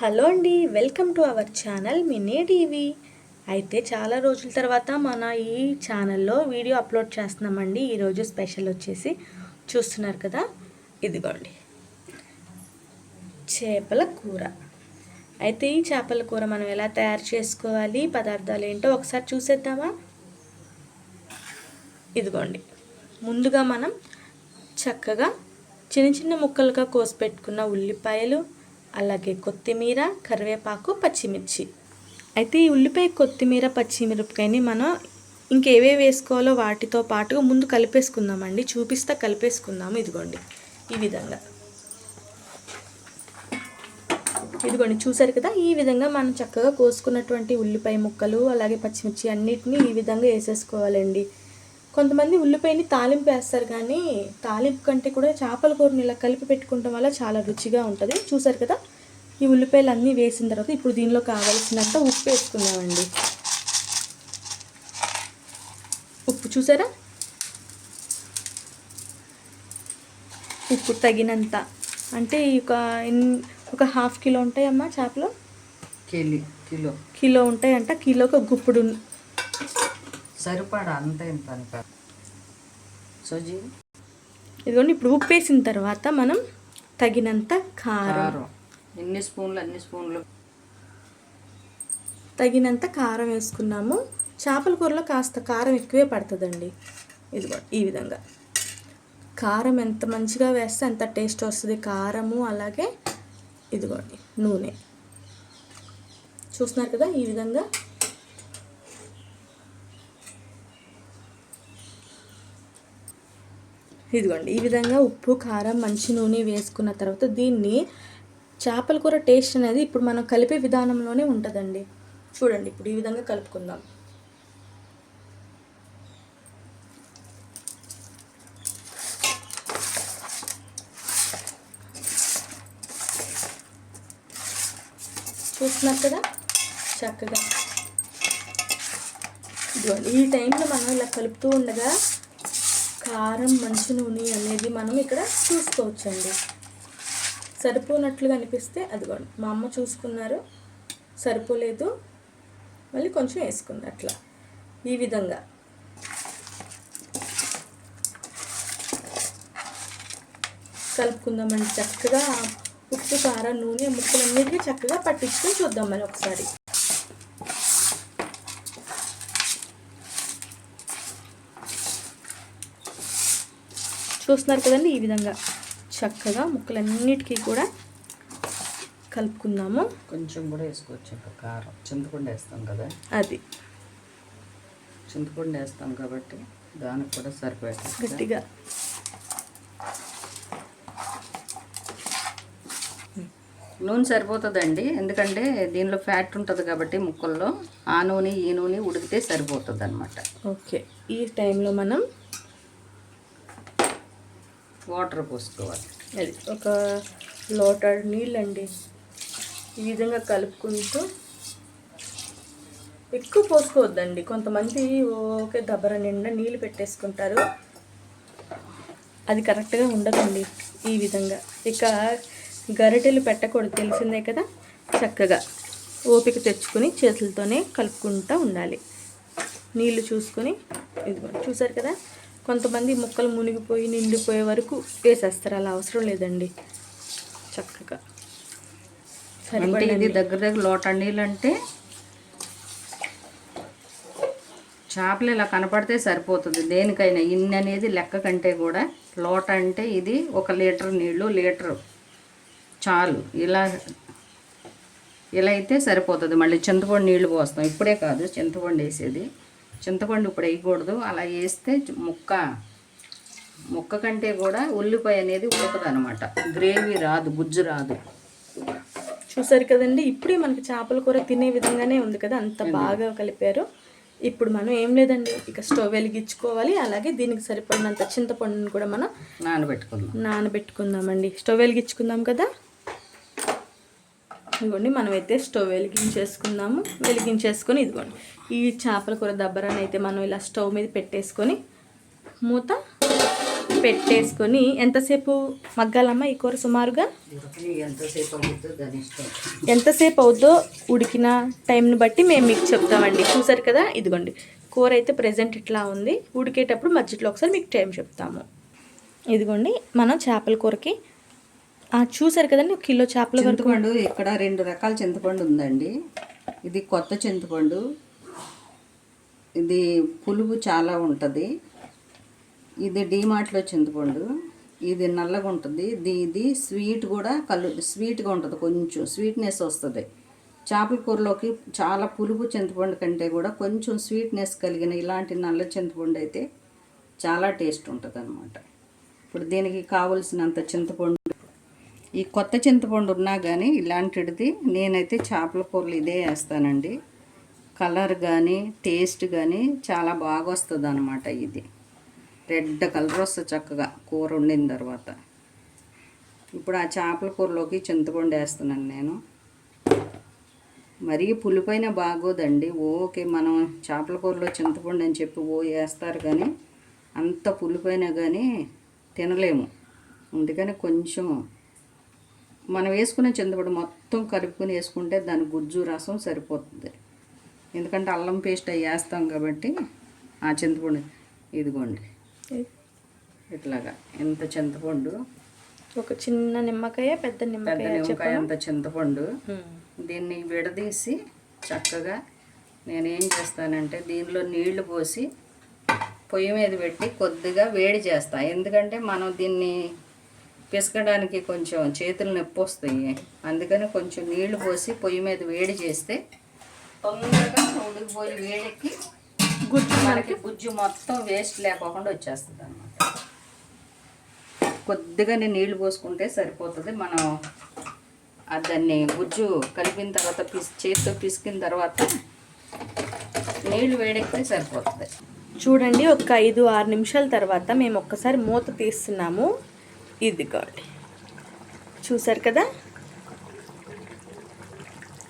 Hello అండి welcome to our channel mini TV. అయితే చాలా రోజుల తర్వాత మన ఈ ఛానల్లో వీడియో అప్లోడ్ చేస్తున్నామండి. ఈరోజు స్పెషల్ వచ్చేసి చూస్తున్నారు కదా ఇదిగోండి. చేపల కూర. అయితే ఈ చేపల కూర మనం ఎలా తయారు చేసుకోవాలి పదార్థాలు ఏంటో ఒకసారి చూసేద్దామా? ఇదిగోండి. ముందుగా మనం చక్కగా చిన్న చిన్న ముక్కలుగా కోసి పెట్టుకున్న ఉల్లిపాయలు అలాగే కొత్తిమీర కరివేపాకు పచ్చిమిర్చి. అయితే ఈ ఉల్లిపాయ కొత్తిమీర పచ్చిమిరపకాయని మనం ఇంకేవే వేసుకోవాలో వాటితో పాటుగా ముందు కలిపేసుకుందామండి. చూపిస్తా కలిపేసుకుందాము. ఇదిగోండి. ఈ విధంగా. ఇదిగోండి చూసారు కదా? ఈ విధంగా మనం చక్కగా కోసుకున్నటువంటి ఉల్లిపాయ ముక్కలు అలాగే పచ్చిమిర్చి అన్నిటినీ ఈ విధంగా వేసేసుకోవాలండి. కొంతమంది ఉల్లిపాయని తాలింపు వేస్తారు కానీ తాలింపు కంటే కూడా చేపల కూరని ఇలా కలిపి పెట్టుకోవడం వల్ల చాలా రుచిగా ఉంటుంది. చూసారు కదా? ఈ ఉల్లిపాయలు అన్నీ వేసిన తర్వాత ఇప్పుడు దీనిలో కావలసినంత ఉప్పు వేసుకుందామండి. ఉప్పు చూసారా? ఉప్పు తగినంత. అంటే ఒక ఒక హాఫ్ కిలో ఉంటాయమ్మా చేపలు? కిలి కిలో. కిలో ఉంటాయంట. కిలోకి ఒక గుప్పుడు సరిపడా అంత ఇంత కాదు సోజీ? ఇదిగోండి ఇప్పుడు ఉప్పు వేసిన తర్వాత మనం తగినంత కారం. కారం. ఎన్ని స్పూన్లు అన్ని స్పూన్లు? తగినంత కారం వేసుకున్నాము. చేపల కూరలో కాస్త కారం ఎక్కువే పడుతుందండి. ఇదిగో ఈ విధంగా. కారం ఎంత మంచిగా వేస్తే అంత టేస్ట్ వస్తుంది. కారము అలాగే ఇదిగోండి నూనె. చూస్తున్నారు కదా ఈ విధంగా ఇదిగోండి ఈ విధంగా ఉప్పు కారం మంచి నూనె వేసుకున్న తర్వాత దీన్ని చేపల కూర టేస్ట్ అనేది ఇప్పుడు మనం కలిపే విధానంలోనే ఉంటుందండి. చూడండి ఇప్పుడు ఈ విధంగా కలుపుకుందాం. చూస్తున్నారు కదా? చక్కగా. ఇదిగోండి ఈ టైంలో మనం ఇలా కలుపుతూ ఉండగా కారం మంచి నూనె అనేది మనం ఇక్కడ చూసుకోవచ్చండి. సరిపోనట్లుగా అనిపిస్తే అదిగోండి. మా అమ్మ చూసుకున్నారు. సరిపోలేదు. మళ్ళీ కొంచెం వేసుకుంది అట్లా. ఈ విధంగా. కలుపుకుందామండి. చక్కగా ఉప్పు కారం నూనె ముక్కలన్నిటికీ చక్కగా పట్టించుకొని చూద్దాం మరి ఒకసారి. చూస్తున్నారు కదండి ఈ విధంగా చక్కగా ముక్కలన్నిటికీ కూడా కలుపుకుందాము. కొంచెం కూడా వేసుకోవచ్చు కారం. చింతపండు వేస్తాం కదా. అది. చింతపండు వేస్తాం కాబట్టి దానికి కూడా సరిపోయేది గట్టిగా. నూనె సరిపోతుందండి ఎందుకంటే దీనిలో ఫ్యాట్ ఉంటుంది కాబట్టి ముక్కల్లో ఆ నూనె ఈ నూనె ఉడికితే సరిపోతుంది అనమాట ఓకే. ఈ టైంలో మనం వాటర్ పోసుకోవాలి. అది ఒక లోటడ్ నీళ్ళండి. ఈ విధంగా కలుపుకుంటూ ఎక్కువ పోసుకోవద్దండి. కొంతమంది ఓకే దబ్బర నిండా నీళ్ళు పెట్టేసుకుంటారు. అది కరెక్ట్గా ఉండదండి ఈ విధంగా. ఇక గరిటెలు పెట్టకూడదు. తెలిసిందే కదా? చక్కగా ఓపిక తెచ్చుకొని చేతులతోనే కలుపుకుంటూ ఉండాలి. నీళ్ళు చూసుకొని ఇది చూసారు కదా? కొంతమంది ముక్కలు మునిగిపోయి నిండిపోయే వరకు వేసేస్తారు. అలా అవసరం లేదండి. చక్కగా అంటే ఇది దగ్గర దగ్గర లోట నీళ్ళు అంటే చేపలు ఇలా కనపడితే సరిపోతుంది. దేనికైనా ఇన్ని అనేది లెక్క కంటే కూడా లోట అంటే ఇది ఒక లీటర్ నీళ్ళు లీటర్ చాలు. ఇలా ఇలా అయితే సరిపోతుంది. మళ్ళీ చింతపండు నీళ్ళు పోస్తాం. ఇప్పుడే కాదు చింతపండు వేసేది. చింతపండు ఇప్పుడు వేయకూడదు. అలా వేస్తే ముక్క ముక్క కంటే కూడా ఉల్లిపాయ అనేది ఉడకదు అనమాట గ్రేవీ రాదు గుజ్జు రాదు. చూసారు కదండి ఇప్పుడే మనకి చేపల కూర తినే విధంగానే ఉంది కదా అంత బాగా కలిపారు. ఇప్పుడు మనం ఏం లేదండి ఇక స్టవ్ వెలిగించుకోవాలి. అలాగే దీనికి సరిపడినంత చింతపండుని కూడా మనం నానబెట్టుకుందాం. నానబెట్టుకుందామండి. స్టవ్ వెలిగించుకుందాం కదా? ఇదిగోండి మనమైతే స్టవ్ వెలిగించేసుకుందాము. వెలిగించేసుకొని ఇదిగోండి ఈ చేపల కూర దబ్బరాన్ని అయితే మనం ఇలా స్టవ్ మీద పెట్టేసుకొని మూత పెట్టేసుకొని ఎంతసేపు మగ్గాలమ్మా ఈ కూర సుమారుగా? ఎంతసేపు ఎంతసేపు అవుద్దో ఉడికిన టైంని బట్టి మేము మీకు చెప్తామండి. చూసారు కదా ఇదిగోండి కూర అయితే ప్రజెంట్ ఇట్లా ఉంది. ఉడికేటప్పుడు మధ్యలో ఒకసారి మీకు టైం చెప్తాము. ఇదిగోండి మనం చేపల కూరకి చూసారు కదండి ఒక కిలో చేపల చింతపండు ఇక్కడ రెండు రకాల చింతపండు ఉందండి. ఇది కొత్త చింతపండు. ఇది పులుపు చాలా ఉంటుంది. ఇది డీమార్ట్లో చింతపండు. ఇది నల్లగా ఉంటుంది. ఇది ఇది స్వీట్ కూడా కలు స్వీట్గా ఉంటుంది కొంచెం. స్వీట్నెస్ వస్తుంది. చేపల కూరలోకి చాలా పులుపు చింతపండు కంటే కూడా కొంచెం స్వీట్నెస్ కలిగిన ఇలాంటి నల్ల చింతపండు అయితే చాలా టేస్ట్ ఉంటుంది అనమాట ఇప్పుడు దీనికి కావలసినంత చింతపండు ఈ కొత్త చింతపండు ఉన్నా కానీ ఇలాంటిది నేనైతే చేపల కూరలు ఇదే వేస్తానండి. కలర్ కానీ టేస్ట్ కానీ చాలా బాగా వస్తుంది అనమాట ఇది. రెడ్ కలర్ వస్తుంది చక్కగా కూర వండిన తర్వాత. ఇప్పుడు ఆ చేపల కూరలోకి చింతపండు వేస్తున్నాను నేను. మరీ పులిపైన బాగోదండి. ఓకే మనం చేపల కూరలో చింతపండు అని చెప్పి ఓ వేస్తారు కానీ అంత పులిపైన కానీ తినలేము. అందుకని కొంచెం మనం వేసుకునే చింతపండు మొత్తం కలుపుకొని వేసుకుంటే దాని గుజ్జు రసం సరిపోతుంది. ఎందుకంటే అల్లం పేస్ట్ అవి వేస్తాం కాబట్టి ఆ చింతపండు ఇదిగోండి. ఇట్లాగా ఎంత చింతపండు? ఒక చిన్న నిమ్మకాయ పెద్ద నిమ్మకాయ నిమ్మకాయ అంత చింతపండు. దీన్ని విడదీసి చక్కగా నేనేం చేస్తానంటే దీనిలో నీళ్ళు పోసి పొయ్యి మీద పెట్టి కొద్దిగా వేడి చేస్తా. ఎందుకంటే మనం దీన్ని పిసకడానికి కొంచెం చేతులు నొప్పి వస్తాయి. అందుకని కొంచెం నీళ్ళు పోసి పొయ్యి మీద వేడి చేస్తే తొందరగా ఉడికిపోయి వేడికి గుజ్జు మనకి గుజ్జు మొత్తం వేస్ట్ లేకోకుండా వచ్చేస్తుంది అన్నమాట. కొద్దిగానే నీళ్ళు పోసుకుంటే సరిపోతుంది. మనం దాన్ని గుజ్జు కలిపిన తర్వాత పిసి చేతితో పిసికిన తర్వాత నీళ్ళు వేడెక్కితే సరిపోతుంది. చూడండి ఒక ఐదు ఆరు నిమిషాల తర్వాత మేము ఒక్కసారి మూత తీస్తున్నాము. ఇదిగోండి. చూసారు కదా?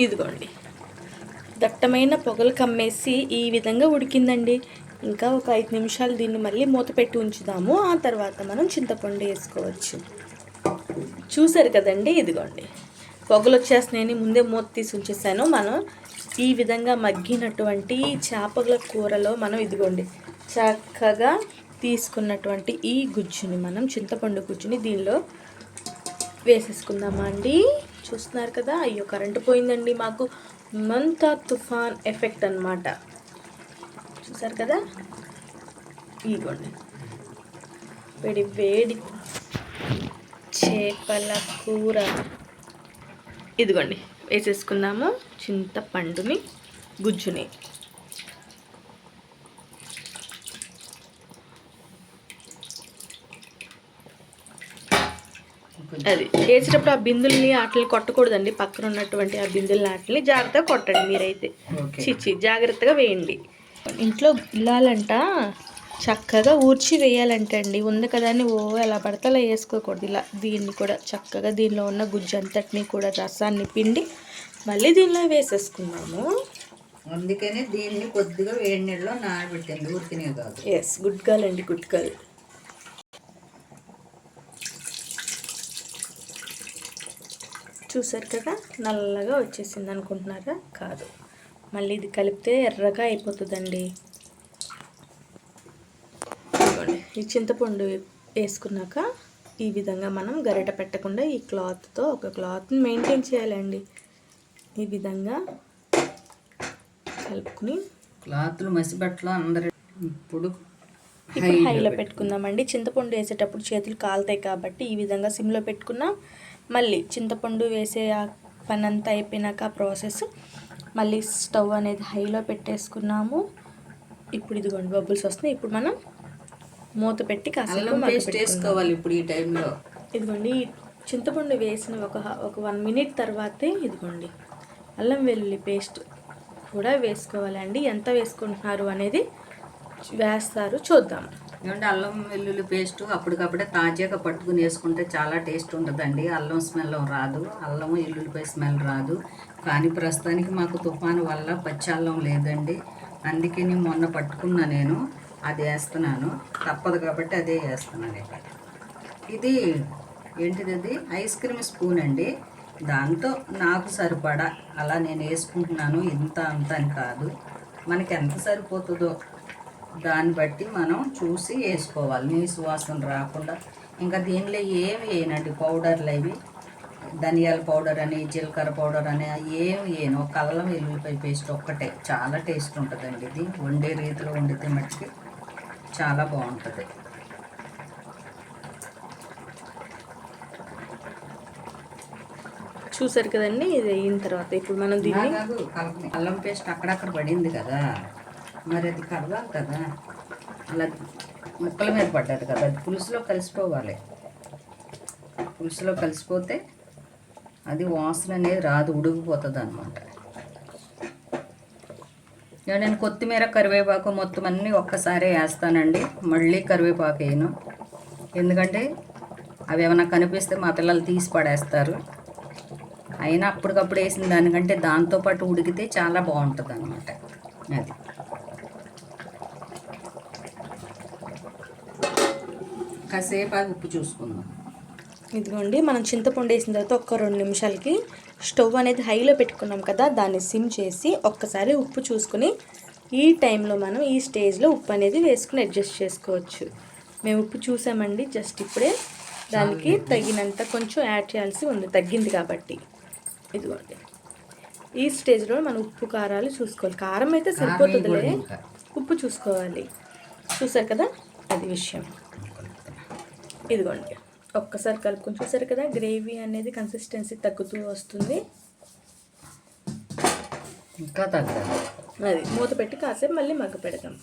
ఇదిగోండి. దట్టమైన పొగలు కమ్మేసి ఈ విధంగా ఉడికిందండి. ఇంకా ఒక ఐదు నిమిషాలు దీన్ని మళ్ళీ మూత పెట్టి ఉంచుదాము. ఆ తర్వాత మనం చింతపండు వేసుకోవచ్చు. చూసారు కదండి? ఇదిగోండి. పొగలు వచ్చేస్తున్నాయని ముందే మూత తీసి ఉంచేసాను. మనం ఈ విధంగా మగ్గినటువంటి చేపల కూరలో మనం ఇదిగోండి చక్కగా తీసుకున్నటువంటి ఈ గుజ్జుని మనం చింతపండు గుజ్జుని దీనిలో వేసేసుకుందామా అండి? చూస్తున్నారు కదా అయ్యో కరెంటు పోయిందండి మాకు. మంత తుఫాన్ ఎఫెక్ట్ అన్నమాట. చూసారు కదా? ఇదిగోండి. వేడి వేడి చేపల కూర. ఇదిగోండి వేసేసుకుందాము చింతపండుని గుజ్జుని. అది. వేసేటప్పుడు ఆ బిందుల్ని వాటిని కొట్టకూడదండి. పక్కన ఉన్నటువంటి ఆ బిందుల్ని వాటిని జాగ్రత్తగా కొట్టండి మీరైతే. చిచ్చి జాగ్రత్తగా వేయండి. ఇంట్లో ఇల్లాలంట చక్కగా ఊడ్చి వేయాలంట అండి. ఉంది కదా అని ఓ ఎలా పడితే అలా వేసుకోకూడదు. ఇలా దీన్ని కూడా చక్కగా దీనిలో ఉన్న గుజ్జు అంతటిని కూడా రసాన్ని పిండి మళ్ళీ దీనిలో వేసేసుకున్నాము అందుకనే దీన్ని కొద్దిగా వేడి నీళ్ళలో నానబెట్టింది ఊరికినే కాదు. ఎస్ గుడ్ గర్ల్ అండి గుడ్ గర్ల్ చూసారు కదా నల్లగా వచ్చేసింది అనుకుంటున్నారా? కాదు. మళ్ళీ ఇది కలిపితే ఎర్రగా అయిపోతుందండి. ఈ చింతపండు వేసుకున్నాక ఈ విధంగా మనం గరిట పెట్టకుండా ఈ క్లాత్తో ఒక క్లాత్ని మెయింటైన్ చేయాలండి. ఈ విధంగా కలుపుకుని క్లాత్లు మసిబట్టలు అందరు ఇప్పుడు ఇప్పుడు హైలో పెట్టుకుందామండి. చింతపండు వేసేటప్పుడు చేతులు కాలుతాయి కాబట్టి ఈ విధంగా సిమ్లో పెట్టుకున్నాం. మళ్ళీ చింతపండు వేసే ఆ పని అంతా అయిపోయినాక ఆ ప్రాసెస్ మళ్ళీ స్టవ్ అనేది హైలో పెట్టేసుకున్నాము. ఇప్పుడు ఇదిగోండి బబుల్స్ వస్తున్నాయి. ఇప్పుడు మనం మూత పెట్టి కాసేపు. వేసుకోవాలి ఇప్పుడు ఈ టైంలో. ఇదిగోండి చింతపండు వేసిన ఒక ఒక వన్ మినిట్ తర్వాతే ఇదిగోండి అల్లం వెల్లుల్లి పేస్ట్ కూడా వేసుకోవాలండి. ఎంత వేసుకుంటున్నారు అనేది వేస్తారు. చూద్దాం. ఎందుకంటే అల్లం వెల్లుల్లి పేస్ట్ అప్పటికప్పుడే తాజాగా పట్టుకుని వేసుకుంటే చాలా టేస్ట్ ఉంటుందండి అల్లం స్మెల్ రాదు. అల్లం వెల్లుల్లిపాయ స్మెల్ రాదు. కానీ ప్రస్తుతానికి మాకు తుఫాను వల్ల పచ్చి అల్లం లేదండి. అందుకని మొన్న పట్టుకున్నా నేను. అది వేస్తున్నాను. తప్పదు కాబట్టి అదే వేస్తున్నాను ఇక్కడ ఇది ఏంటిది అది? ఐస్ క్రీమ్ స్పూన్ అండి. దాంతో నాకు సరిపడా. అలా నేను వేసుకుంటున్నాను. ఇంత అంత అని కాదు. మనకి ఎంత సరిపోతుందో దాన్ని బట్టి మనం చూసి వేసుకోవాలి. నీసు వాసన రాకుండా ఇంకా దీనిలో ఏమి వేయనండి. పౌడర్లు అవి ధనియాల పౌడర్ అని జీలకర్ర పౌడర్ అని ఏమి వేయను. ఒక అల్లం వెల్లుల్లిపాయ పేస్ట్ ఒక్కటే. చాలా టేస్ట్ ఉంటుందండి ఇది. వండే రీతిలో వండితే మట్టుకి చాలా బాగుంటుంది. చూసారు కదండి? ఇది అయిన తర్వాత ఇప్పుడు మనం దీన్ని అల్లం పేస్ట్ అక్కడక్కడ పడింది కదా. మరి అది కలవాలి కదా అలా ముక్కల మీద పడ్డది కదా అది పులుసులో కలిసిపోవాలి. పులుసులో కలిసిపోతే అది వాసన అనేది రాదు ఉడికిపోతుంది అనమాట నేను కొత్తిమీర కరివేపాకు మొత్తం అన్నీ ఒక్కసారే వేస్తానండి. మళ్ళీ కరివేపాకు వేయను. ఎందుకంటే అవి ఏమైనా కనిపిస్తే మా పిల్లలు తీసి పడేస్తారు. అయినా అప్పటికప్పుడు వేసిన దానికంటే దాంతోపాటు ఉడికితే చాలా బాగుంటుంది అనమాట అది. కాసేపు ఆగి ఉప్పు చూసుకుందాం. ఇదిగోండి మనం చింతపండు వేసిన తర్వాత ఒక్క రెండు నిమిషాలకి స్టవ్ అనేది హైలో పెట్టుకున్నాం కదా దాన్ని సిమ్ చేసి ఒక్కసారి ఉప్పు చూసుకుని ఈ టైంలో మనం ఈ స్టేజ్లో ఉప్పు అనేది వేసుకుని అడ్జస్ట్ చేసుకోవచ్చు. మేము ఉప్పు చూసామండి జస్ట్ ఇప్పుడే దానికి తగినంత కొంచెం యాడ్ చేయాల్సి ఉంది తగ్గింది కాబట్టి. ఇదిగోండి. ఈ స్టేజ్లో మనం ఉప్పు కారాలు చూసుకోవాలి. కారం అయితే సరిపోతుందిలే. ఉప్పు చూసుకోవాలి. చూసారు కదా అది విషయం. ఇదిగోండి. ఒక్కసారి కలుపుకొని చూసారు కదా గ్రేవీ అనేది కన్సిస్టెన్సీ తగ్గుతూ వస్తుంది. ఇంకా తగ్గాలి అది మూత పెట్టి కాసేపు మళ్ళీ మగ్గ పెడదాం.